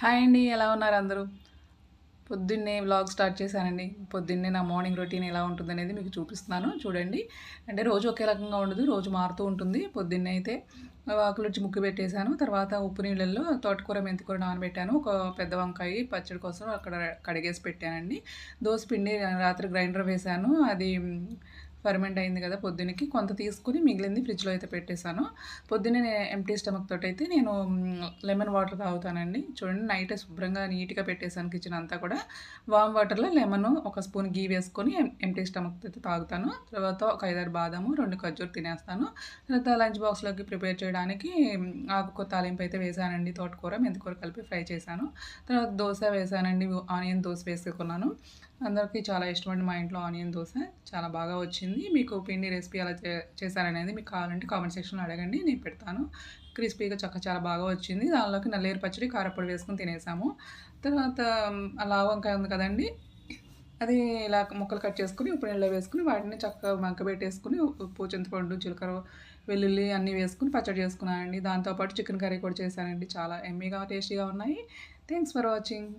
Hi అండి ఎలా ఉన్నారు అందరూ? పొద్దున్నే వ్లాగ్ స్టార్ట్ చేశానండి. పొద్దున్నే నా మార్నింగ్ రొటీన్ ఎలా ఉంటుంది అనేది మీకు చూపిస్తున్నాను. చూడండి. అంటే రోజు ఒకే రకంగా ఉండదు రోజు మారుతూ ఉంటుంది. పొద్దున్నే అయితే ఆకులుచ్చి ముక్కు పెట్టేశాను. తర్వాత ఉప్పు నీళ్ళల్లో తోటకూర మెంతికూర నానబెట్టాను. ఒక పెద్ద వంకాయ పచ్చడి కోసం అక్కడ కడిగేసి పెట్టానండి. దోశ పిండి రాత్రి గ్రైండర్ వేశాను. అది ఫర్మెంట్ అయింది కదా పొద్దునకి కొంత తీసుకుని మిగిలింది ఫ్రిడ్జ్లో అయితే పెట్టేశాను. పొద్దున్నే నేను ఎంటీ స్టమక్ తోటి అయితే నేను లెమన్ వాటర్ తాగుతానండి. చూడండి నైట్ శుభ్రంగా నీట్గా పెట్టేశాను కిచెన్ అంతా కూడా. వామ్ వాటర్లో లెమన్ ఒక స్పూన్ గీ వేసుకొని ఎంటీ స్టమక్ అయితే తాగుతాను. తర్వాత ఒక ఐదారు బాదాము రెండు ఖర్జూరు తినేస్తాను. తర్వాత లంచ్ బాక్స్లోకి ప్రిపేర్ చేయడానికి ఆకుకూర తాలింపు అయితే వేసానండి. తోటకూర మెంతికూర కలిపి ఫ్రై చేశాను. తర్వాత దోశ వేసానండి ఆనియన్ దోశ వేసుకున్నాను. అందరికీ చాలా ఇష్టమైన మా ఇంట్లో ఆనియన్ దోశ. చాలా బాగా వచ్చింది. మీకు పిండి రెసిపీ ఎలా చేశారనేది మీకు కావాలంటే కామెంట్ సెక్షన్లో అడగండి. నేను పెడతాను. క్రిస్పీగా చక్క చాలా బాగా వచ్చింది. దానిలోకి నల్లేరు పచ్చడి కారపొడి వేసుకొని తినేసాము. తర్వాత అలా వంకాయ ఉంది కదండి. అది ఇలా ముక్కలు కట్ చేసుకుని ఉప్పు నీళ్ళలో వేసుకుని వాటిని చక్కగా మంక పెట్టేసుకుని ఉప్పు చింతపండు జీలకర్ర వెల్లుల్లి అన్నీ వేసుకుని పచ్చడి చేసుకున్నానండి. దాంతోపాటు చికెన్ కర్రీ కూడా చేశానండి. చాలా ఎమ్మీగా టేస్టీగా ఉన్నాయి. Thanks for watching.